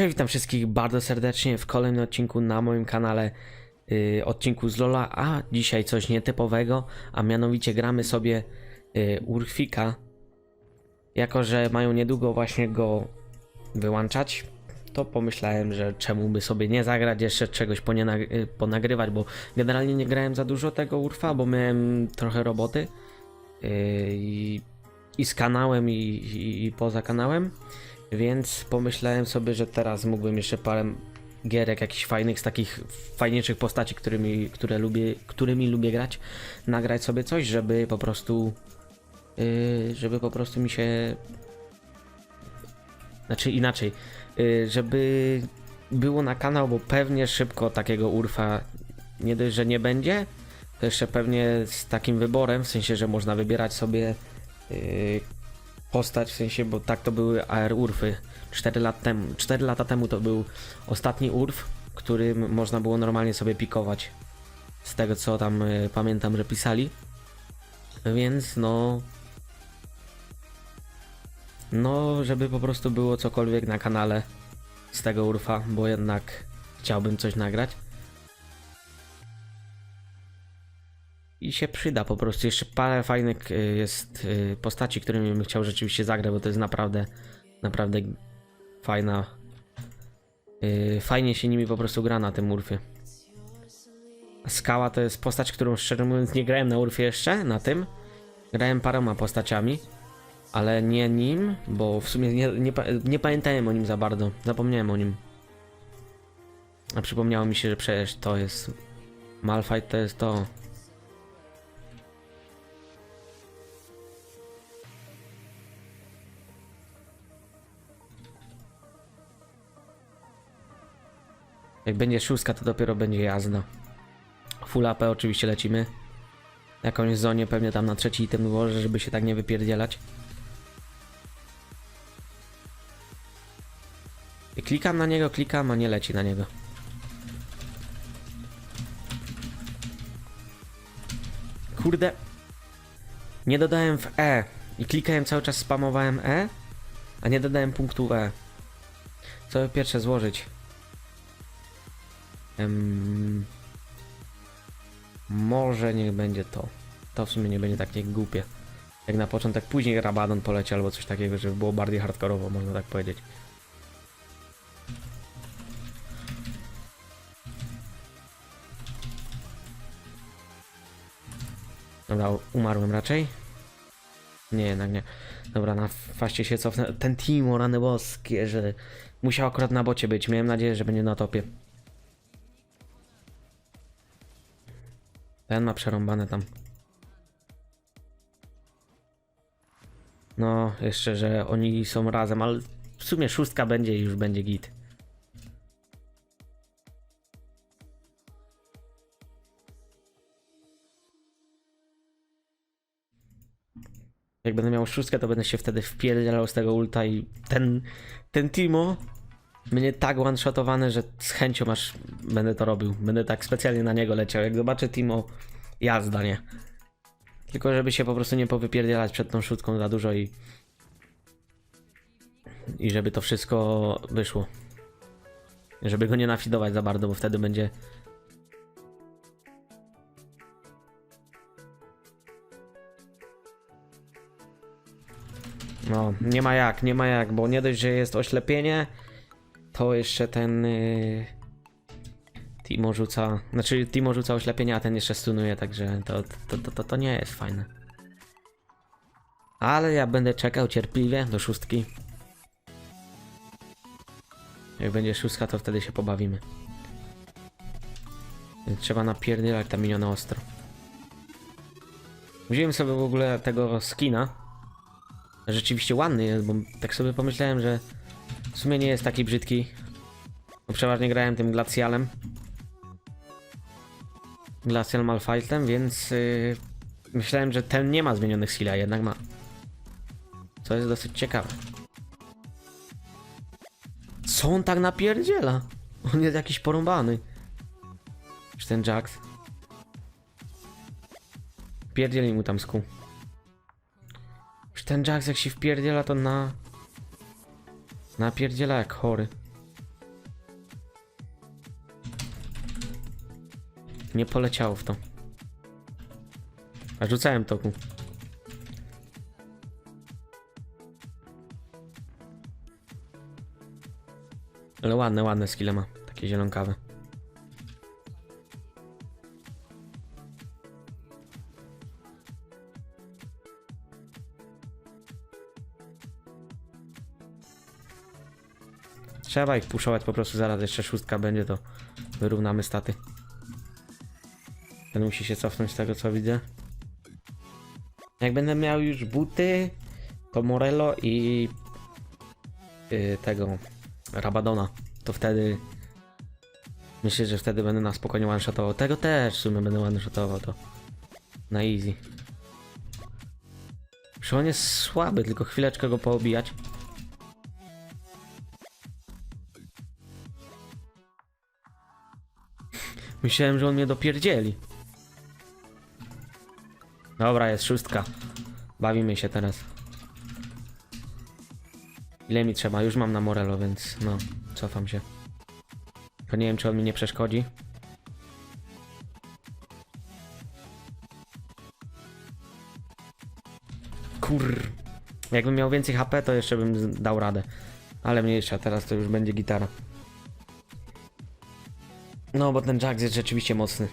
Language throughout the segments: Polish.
Cześć, witam wszystkich bardzo serdecznie w kolejnym odcinku na moim kanale, yy, odcinku z Lola, a dzisiaj coś nietypowego, a mianowicie gramy sobie yy, Urfika. Jako, że mają niedługo właśnie go wyłączać, to pomyślałem, że czemu by sobie nie zagrać, jeszcze czegoś yy, ponagrywać, bo generalnie nie grałem za dużo tego Urfa, bo miałem trochę roboty yy, i, i z kanałem i, i, i poza kanałem. Więc pomyślałem sobie, że teraz mógłbym jeszcze parę gierek jakichś fajnych, z takich fajniejszych postaci, którymi, które lubię, którymi lubię grać, nagrać sobie coś, żeby po prostu yy, żeby po prostu mi się znaczy inaczej, yy, żeby było na kanał, bo pewnie szybko takiego urfa nie dość, że nie będzie, to jeszcze pewnie z takim wyborem, w sensie, że można wybierać sobie yy, postać, w sensie, bo tak to były AR Urfy 4 lat temu. 4 lata temu to był ostatni Urf, którym można było normalnie sobie pikować. Z tego co tam y, pamiętam, że pisali. Więc no. No, żeby po prostu było cokolwiek na kanale z tego Urfa, bo jednak chciałbym coś nagrać. I się przyda po prostu. Jeszcze parę fajnych y, jest y, postaci, którymi bym chciał rzeczywiście zagrać, bo to jest naprawdę, naprawdę fajna. y, Fajnie się nimi po prostu gra na tym Urfie. Skała to jest postać, którą szczerze mówiąc nie grałem na Urfie jeszcze, na tym. Grałem paroma postaciami, ale nie nim, bo w sumie nie, nie, nie pamiętałem o nim za bardzo. Zapomniałem o nim. A przypomniało mi się, że przecież to jest. Malfight to jest to. Jak będzie szóstka, to dopiero będzie jazda. Full AP oczywiście lecimy. Jakąś zonie pewnie tam na trzeci item dworze, żeby się tak nie wypierdzielać. I klikam na niego, klikam, a nie leci na niego. Kurde. Nie dodałem w E. I klikałem cały czas, spamowałem E, a nie dodałem punktu E. Co pierwsze złożyć? Może niech będzie to. To w sumie nie będzie takie głupie. Jak na początek, później Rabadon poleci albo coś takiego, żeby było bardziej hardkorowo, można tak powiedzieć. Dobra, umarłem raczej. Nie, jednak nie. Dobra, na faście się cofnę. Ten Timo, rany boskie, że musiał akurat na bocie być. Miałem nadzieję, że będzie na topie. Ten ma przerąbane tam. No, jeszcze, że oni są razem, ale w sumie szóstka będzie i już będzie git. Jak będę miał szóstkę, to będę się wtedy wpierdzielał z tego ulta i ten, ten Timo mnie tak one-shotowany, że z chęcią aż będę to robił. Będę tak specjalnie na niego leciał. Jak zobaczę Timo, jazda, nie? Tylko żeby się po prostu nie powypierdzielać przed tą szóstką za dużo i... I żeby to wszystko wyszło. Żeby go nie nafidować za bardzo, bo wtedy będzie... No, nie ma jak, nie ma jak, bo nie dość, że jest oślepienie, to jeszcze ten yy, Timo rzuca, znaczy Timo rzuca oślepienie, a ten jeszcze stunuje, także to, to, to, to, to nie jest fajne. Ale ja będę czekał cierpliwie do szóstki. Jak będzie szóstka, to wtedy się pobawimy. Trzeba napierdzielać ta miniona ostro. Wziąłem sobie w ogóle tego skina. Rzeczywiście ładny jest, bo tak sobie pomyślałem, że w sumie nie jest taki brzydki. Bo przeważnie grałem tym Glacialem. Glacial Malfightem, więc yy, myślałem, że ten nie ma zmienionych skilla, jednak ma. Co jest dosyć ciekawe. Co on tak napierdziela? On jest jakiś porąbany. Czy ten Jax? Pierdzieli mu tam skół. Czy ten Jax jak się wpierdziela to na... Napierdziela jak chory. Nie poleciało w to. A rzucałem toku. Ale ładne, ładne skille ma. Takie zielonkawe. Trzeba ich puszować po prostu zaraz jeszcze szóstka będzie to wyrównamy staty. Ten musi się cofnąć z tego co widzę. Jak będę miał już buty, to Morello i yy, tego Rabadona, to wtedy myślę, że wtedy będę na spokojnie one-shotował. Tego też w sumie będę one-shotował to na easy. Że on jest słaby, tylko chwileczkę go poobijać. Myślałem, że on mnie dopierdzieli. Dobra, jest szóstka. Bawimy się teraz. Ile mi trzeba? Już mam na Morelo, więc no, cofam się. To nie wiem, czy on mi nie przeszkodzi. Kur... Jakbym miał więcej HP, to jeszcze bym dał radę. Ale mniejsza, teraz to już będzie gitara. No, bo ten Jax jest rzeczywiście mocny.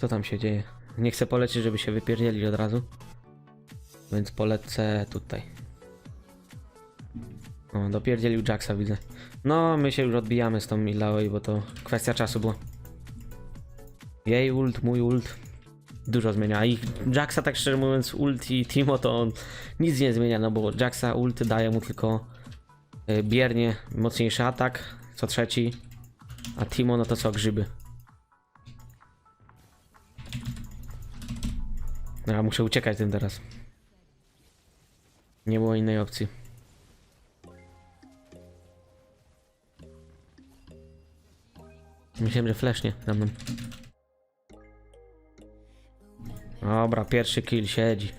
Co tam się dzieje? Nie chcę polecieć, żeby się wypierdzielić od razu. Więc polecę tutaj. O, dopierdzielił Jaxa, widzę. No, my się już odbijamy z tą Ilaoi, bo to kwestia czasu była. Jej ult, mój ult. Dużo zmienia. A ich Jaxa, tak szczerze mówiąc, ult i Timo to on nic nie zmienia, no bo Jaxa ult daje mu tylko biernie mocniejszy atak, co trzeci. A Timo no to co, grzyby. No, ja muszę uciekać tym teraz. Nie było innej opcji. Myślałem, że flesznie za mną. Dobra, pierwszy kill siedzi.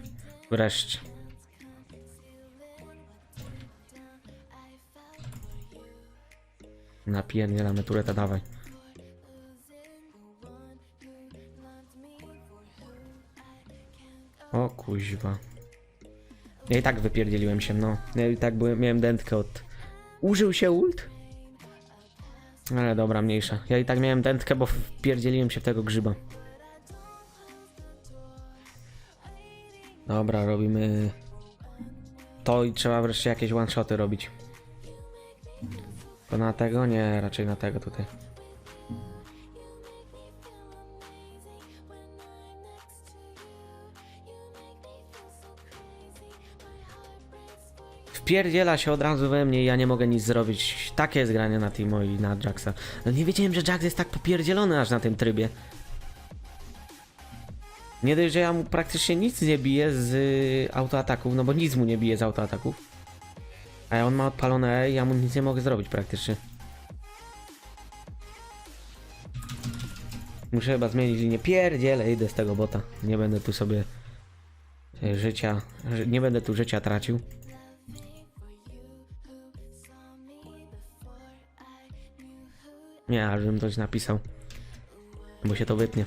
Wreszcie. Napierdzielamy tureta, dawaj. O kuźwa. Ja i tak wypierdzieliłem się, no. Ja i tak byłem, miałem dętkę od... Użył się ult? Ale dobra, mniejsza. Ja i tak miałem dętkę, bo wpierdzieliłem się w tego grzyba. Dobra, robimy... To i trzeba wreszcie jakieś one-shoty robić. To na tego? Nie, raczej na tego tutaj. Wpierdziela się od razu we mnie i ja nie mogę nic zrobić. Takie jest granie na Timo i na Jacksa. No nie wiedziałem, że Jax jest tak popierdzielony aż na tym trybie. Nie dość, że ja mu praktycznie nic nie bije z autoataków, no bo nic mu nie bije z autoataków. A on ma odpalone ja mu nic nie mogę zrobić praktycznie. Muszę chyba zmienić linię. Pierdziele, idę z tego bota. Nie będę tu sobie e, życia, ży- nie będę tu życia tracił. Nie, aż bym coś napisał. Bo się to wytnie.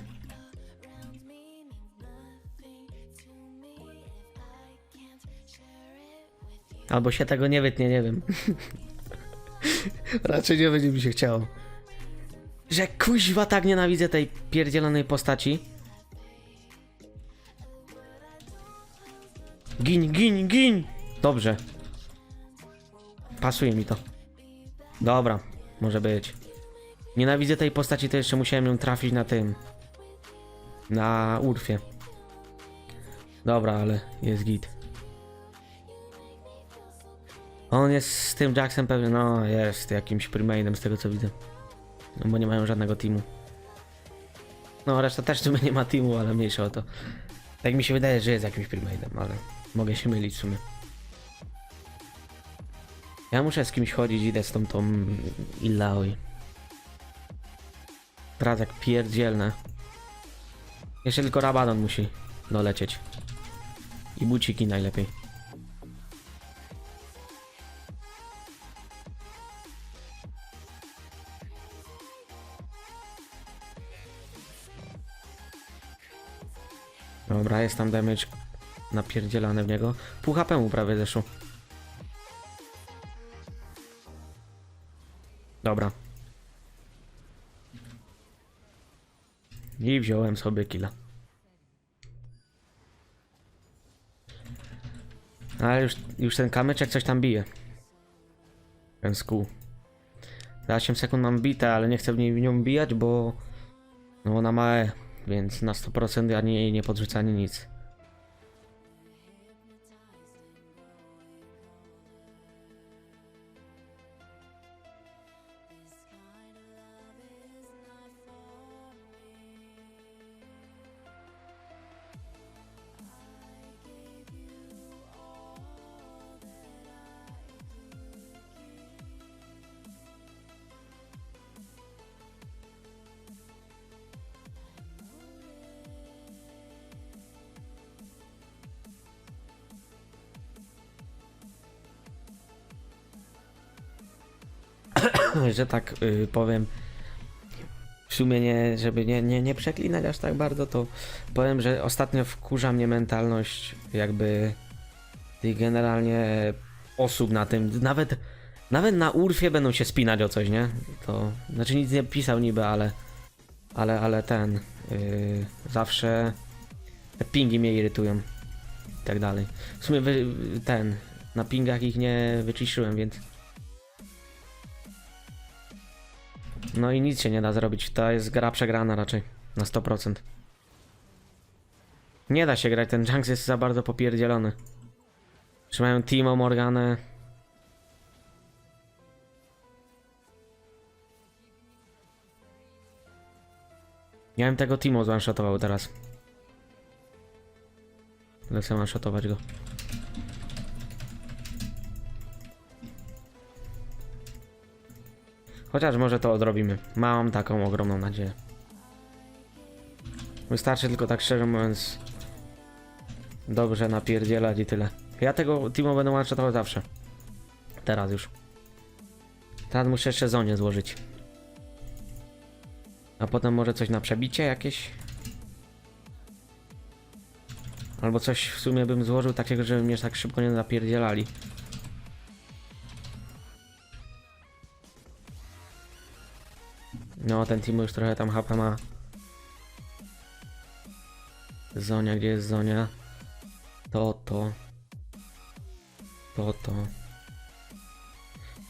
Albo się tego nie wytnie, nie wiem. Raczej nie będzie mi się chciało. Że kuźwa tak nienawidzę tej pierdzielonej postaci. Gin, gin, gin! Dobrze. Pasuje mi to. Dobra, może być. Nienawidzę tej postaci, to jeszcze musiałem ją trafić na tym. Na Urfie. Dobra, ale jest git. On jest z tym Jacksem pewnie, no jest jakimś primainem z tego co widzę. No bo nie mają żadnego teamu. No reszta też w sumie nie ma teamu, ale mniejsza o to. Tak mi się wydaje, że jest jakimś primainem, ale mogę się mylić w sumie. Ja muszę z kimś chodzić, idę z tą tą Illaoi. Teraz jak pierdzielne. Jeszcze tylko Rabadon musi dolecieć. I buciki najlepiej. Jest tam damage napierdzielany w niego. Pół HP mu prawie zeszło. Dobra. I wziąłem sobie killa. Ale już, już ten kamyczek coś tam bije. Ten skół. Za 8 sekund mam bite, ale nie chcę w niej w nią bijać, bo no ona ma E, więc na 100% ani nie podrzuca ani nic. Że tak y, powiem. W sumie nie, żeby nie, nie, nie przeklinać aż tak bardzo, to powiem, że ostatnio wkurza mnie mentalność jakby tych generalnie osób na tym. Nawet, nawet na Urfie będą się spinać o coś, nie? To znaczy nic nie pisał niby, ale ale, ale ten yy, zawsze te pingi mnie irytują i tak dalej. W sumie wy, ten na pingach ich nie wyciszyłem, więc No i nic się nie da zrobić. To jest gra przegrana raczej. Na 100%. Nie da się grać, ten Junks jest za bardzo popierdzielony. Trzymają Timo, Morganę. Ja bym tego Timo zwanshotował teraz. Lecę one-shotować go. Chociaż może to odrobimy. Mam taką ogromną nadzieję. Wystarczy tylko tak szczerze mówiąc dobrze napierdzielać i tyle. Ja tego Timo będę one zawsze. Teraz już. Teraz muszę jeszcze zonie złożyć. A potem może coś na przebicie jakieś? Albo coś w sumie bym złożył takiego, żeby mnie tak szybko nie napierdzielali. No, ten Timo już trochę tam HP ma. Zonia, gdzie jest Zonia? To, to. To, to.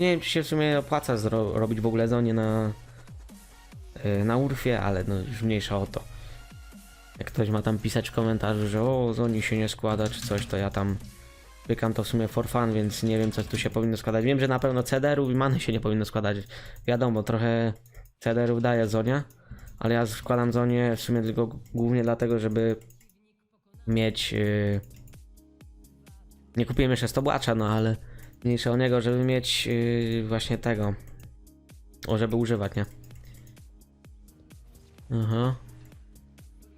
Nie wiem, czy się w sumie opłaca robić w ogóle Zonię na yy, na Urfie, ale no już mniejsza o to. Jak ktoś ma tam pisać w komentarzu, że o, Zoni się nie składa, czy coś, to ja tam pykam to w sumie for fun, więc nie wiem, co tu się powinno składać. Wiem, że na pewno CDR-ów i many się nie powinno składać. Wiadomo, trochę CDR-ów daje Zonia, ale ja składam Zonię w sumie tylko głównie dlatego, żeby mieć... Yy... Nie kupiłem jeszcze stobłacza, no ale mniejsze o niego, żeby mieć yy, właśnie tego. O, żeby używać, nie? Aha.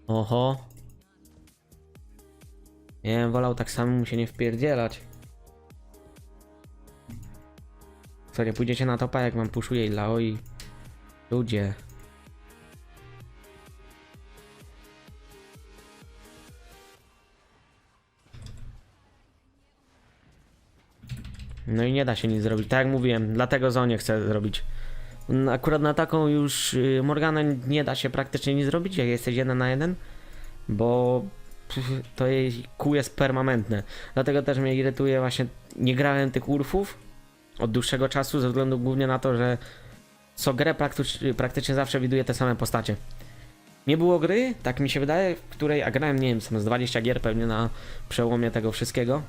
Oho. Ja bym wolał tak samo mu się nie wpierdzielać. Co, nie pójdziecie na topa, jak mam puszuje i laoi? Ludzie. No i nie da się nic zrobić. Tak jak mówiłem, dlatego Zonie chcę zrobić. N- Akurat na taką już y, Morganę nie da się praktycznie nic zrobić, jak jesteś jeden na jeden, bo to jej kół jest permanentne. Dlatego też mnie irytuje właśnie, nie grałem tych urfów od dłuższego czasu, ze względu głównie na to, że co grę praktycz- praktycznie zawsze widuję te same postacie. Nie było gry, tak mi się wydaje, w której, a grałem, nie wiem, z 20 gier pewnie na przełomie tego wszystkiego.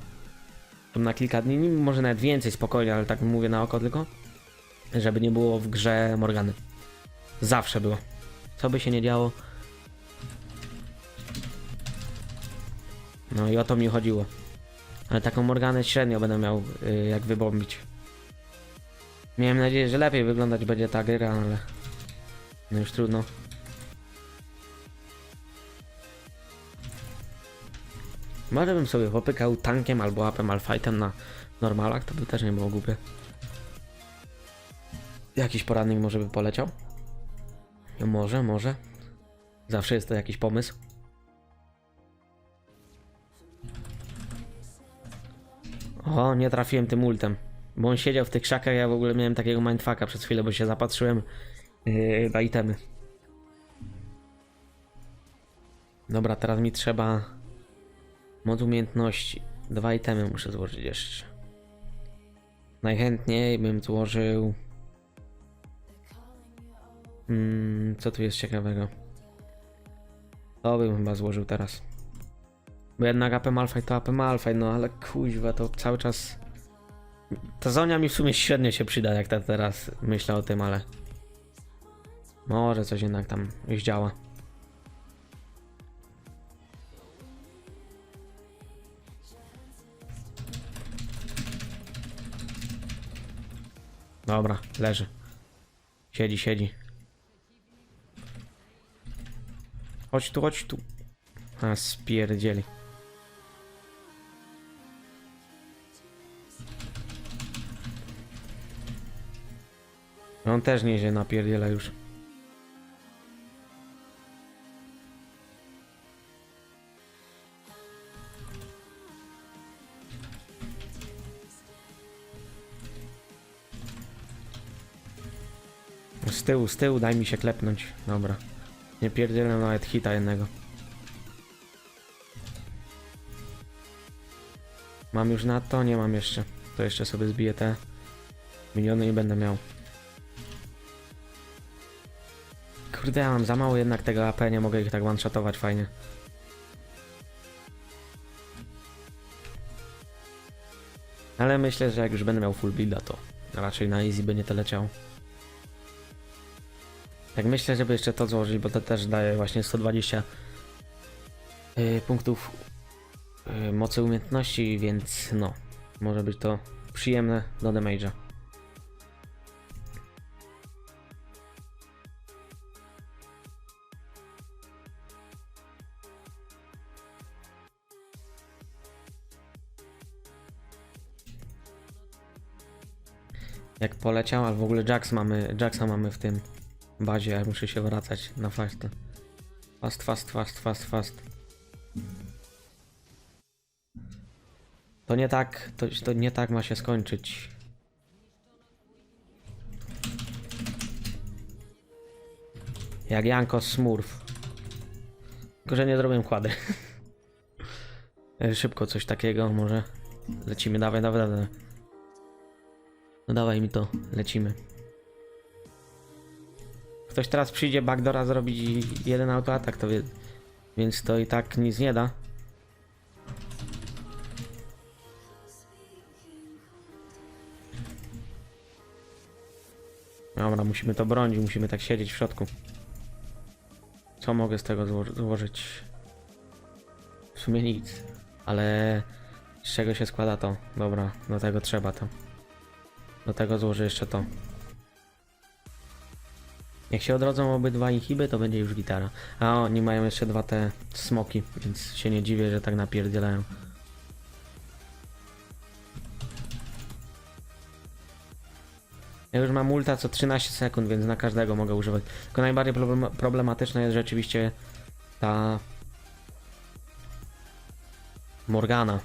Na kilka dni, może nawet więcej spokojnie, ale tak mówię na oko tylko. Żeby nie było w grze Morgany. Zawsze było. Co by się nie działo. No i o to mi chodziło. Ale taką Morganę średnio będę miał y, jak wybombić. Miałem nadzieję, że lepiej wyglądać będzie ta gra, ale... No już trudno. Może bym sobie popykał tankiem albo apem alfightem na normalach, to by też nie było głupie. Jakiś poradnik może by poleciał? No może, może. Zawsze jest to jakiś pomysł. O, nie trafiłem tym ultem. Bo on siedział w tych krzakach, ja w ogóle miałem takiego mindfucka przez chwilę, bo się zapatrzyłem yy, na itemy. Dobra, teraz mi trzeba mod umiejętności. Dwa itemy muszę złożyć jeszcze. Najchętniej bym złożył... Mm, co tu jest ciekawego? To bym chyba złożył teraz. Bo jednak AP Malphite to AP Malphite, no ale kuźwa, to cały czas... Ta zonia mi w sumie średnio się przyda, jak ta teraz myślę o tym, ale... Może coś jednak tam już działa. Dobra, leży. Siedzi, siedzi. Chodź tu, chodź tu. A, spierdzieli. On też nieźle napierdziela już. Z tyłu, z tyłu, daj mi się klepnąć. Dobra. Nie pierdzielę nawet hita jednego. Mam już na to? Nie mam jeszcze. To jeszcze sobie zbiję te miliony i będę miał. Kurde, ja mam za mało jednak tego AP, nie mogę ich tak one-shotować fajnie. Ale myślę, że jak już będę miał full builda, to raczej na easy będzie to leciał. Tak myślę, żeby jeszcze to złożyć, bo to też daje właśnie 120 yy, punktów yy, mocy umiejętności, więc no, może być to przyjemne do damage'a. Jak poleciał, ale w ogóle Jax mamy, Jacksa mamy w tym bazie, ja muszę się wracać na fast. Fast, fast, fast, fast, fast. To nie tak, to, to nie tak ma się skończyć. Jak Janko Smurf. Tylko, że nie zrobię kłady. Szybko coś takiego może. Lecimy, dawaj, dawaj, dawaj. No dawaj mi to, lecimy. Ktoś teraz przyjdzie backdora zrobić jeden autoatak, to wie, więc to i tak nic nie da. Dobra, musimy to bronić, musimy tak siedzieć w środku. Co mogę z tego zło- złożyć? W sumie nic, ale z czego się składa to? Dobra, do tego trzeba to. Do tego złożę jeszcze to. Jak się odrodzą obydwa inhiby, to będzie już gitara. A oni mają jeszcze dwa te smoki, więc się nie dziwię, że tak napierdzielają. Ja już mam ulta co 13 sekund, więc na każdego mogę używać. Tylko najbardziej problem problematyczna jest rzeczywiście ta Morgana.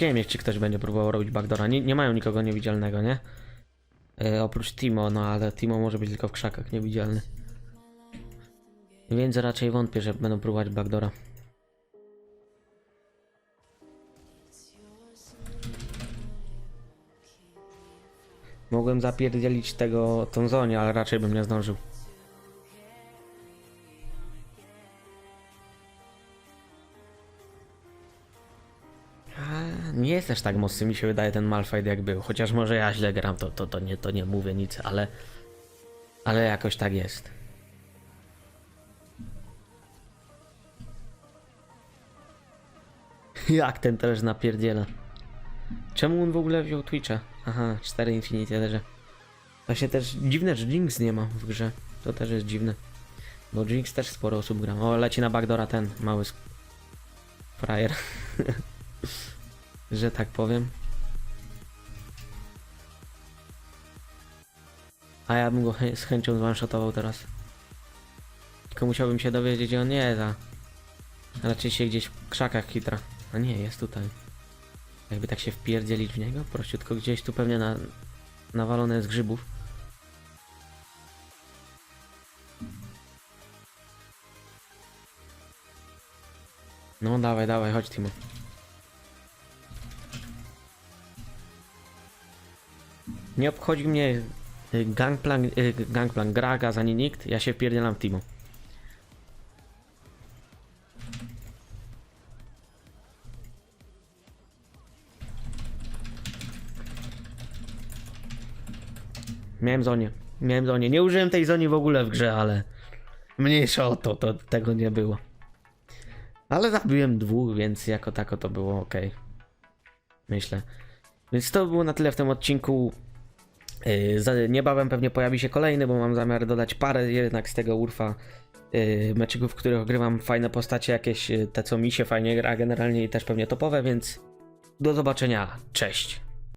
Ciekawe mnie, czy ktoś będzie próbował robić backdoora. Nie, nie mają nikogo niewidzialnego, nie? E, oprócz Timo, no ale Timo może być tylko w krzakach niewidzialny. Więc raczej wątpię, że będą próbować backdoora. Mogłem zapierdzielić tego tą zonie, ale raczej bym nie zdążył. Jest też tak mocny, mi się wydaje, ten Malphite jak był. Chociaż może ja źle gram, to, to, to, nie, to nie mówię nic, ale... Ale jakoś tak jest. Jak ten też napierdziela. Czemu on w ogóle wziął Twitcha? Aha, 4 Infinity Ederze. Właśnie też dziwne, że Jinx nie ma w grze. To też jest dziwne. Bo Jinx też sporo osób gra. O, leci na backdora ten mały frajer. że tak powiem. A ja bym go z chęcią zwanshotował teraz. Tylko musiałbym się dowiedzieć, gdzie on nie za. Raczej się gdzieś w krzakach hitra. A nie, jest tutaj. Jakby tak się wpierdzielić w niego, prościutko gdzieś tu pewnie na, nawalone z grzybów. No dawaj, dawaj, chodź Timo. Nie obchodzi mnie y, gangplank, y, gangplank Gragas ani nikt, ja się wpierdzielam w Timo. Miałem zonie. Miałem zonie. Nie użyłem tej zoni w ogóle w grze, ale mniejsza o to, to tego nie było. Ale zabiłem dwóch, więc jako tako to było ok. Myślę. Więc to było na tyle w tym odcinku. Za- niebawem pewnie pojawi się kolejny, bo mam zamiar dodać parę jednak z tego Urfa yy, meczyków, w których ogrywam fajne postacie, jakieś yy, te co mi się fajnie gra generalnie i też pewnie topowe, więc do zobaczenia. Cześć.